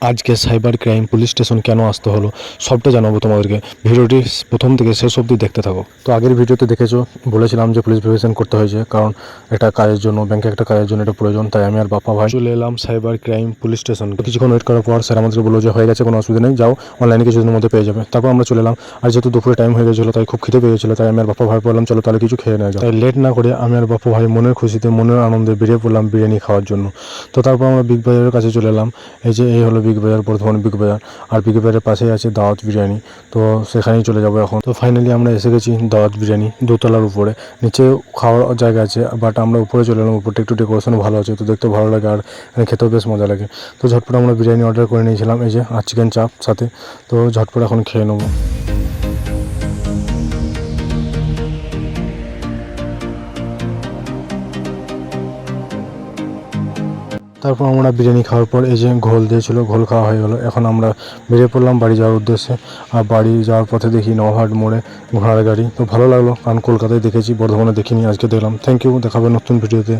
আজকে cyber crime police station কেন আসতে হলো, সবটা জানাব তোমাদেরকে। ভিডিওটি প্রথম থেকে শেষ অবধি দেখতে থাকো। তো আগের ভিডিওতে দেখেছ, বলেছিলাম যে পুলিশ ভেরিফিকেশন করতে হয়েছে, কারণ এটা কাজের জন্য ব্যাংকে একটা কাজের জন্য এটা প্রয়োজন, তাই আমি আর বাপ্পা ভাই চলে এলাম সাইবার ক্রাইম পুলিশ স্টেশন। কিছুক্ষণ ওয়েট করার পর স্যার আমাদেরকে বলল যে হয়ে গেছে, কোনো অসুবিধা নেই, যাও অনলাইনে কিছুদিনের মধ্যে পেয়ে যাবে। তারপর আমরা চলে এলাম। আর যেহেতু দুপুরে টাইম হয়ে গেছিল, তাই খুব খিদে পেয়ে গেছিল তাই আমি আর বাপ্পা ভাই বললাম, চলো তাহলে কিছু খেয়ে নেওয়া যায় তাই লেট না করে আমি আর বাপ্পা ভাই মনের খুশিতে, মনের আনন্দে বেরিয়ে পড়লাম বিরিয়ানি খাওয়ার জন্য। তো তারপর আমরা বিগ বাজারের কাছে চলে এলাম। এই যে, এই হলো বিগ বাজার বর্ধমান বিগ বাজার আর বিগ বাজারের পাশেই আছে দাওয়াত বিরিয়ানি। তো সেখানেই চলে যাব এখন। তো ফাইনালি আমরা এসে গেছি দাওয়াত বিরিয়ানি দোতলার উপরে। নিচে খাওয়ার জায়গা আছে বাট আমরা উপরে চলে এলাম। উপরটা একটু ডেকোরেশনও ভালো আছে, তো দেখতে ভালো লাগে আর খেতেও বেশ মজা লাগে। তো ঝটপট আমরা বিরিয়ানি অর্ডার করে নিয়েছিলাম, এই যে আর চিকেন চাপ সাথে। তো ঝটপট এখন খেয়ে নেব। তারপর আমরা বিরিয়ানি খাওয়ার পর এই যে ঘোল দিয়েছিল, ঘোল খাওয়া হয়ে গেলো। এখন আমরা বেরিয়ে পড়লাম বাড়ি যাওয়ার উদ্দেশ্যে। আর বাড়ি যাওয়ার পথে দেখি নওহাট মোড়ে ঘোড়ার গাড়ি। তো ভালো লাগল, কারণ কলকাতায় দেখেছি, বর্ধমানে দেখিনি, আজকে দেখলাম। থ্যাংক ইউ দেখাবে নতুন ভিডিওতে।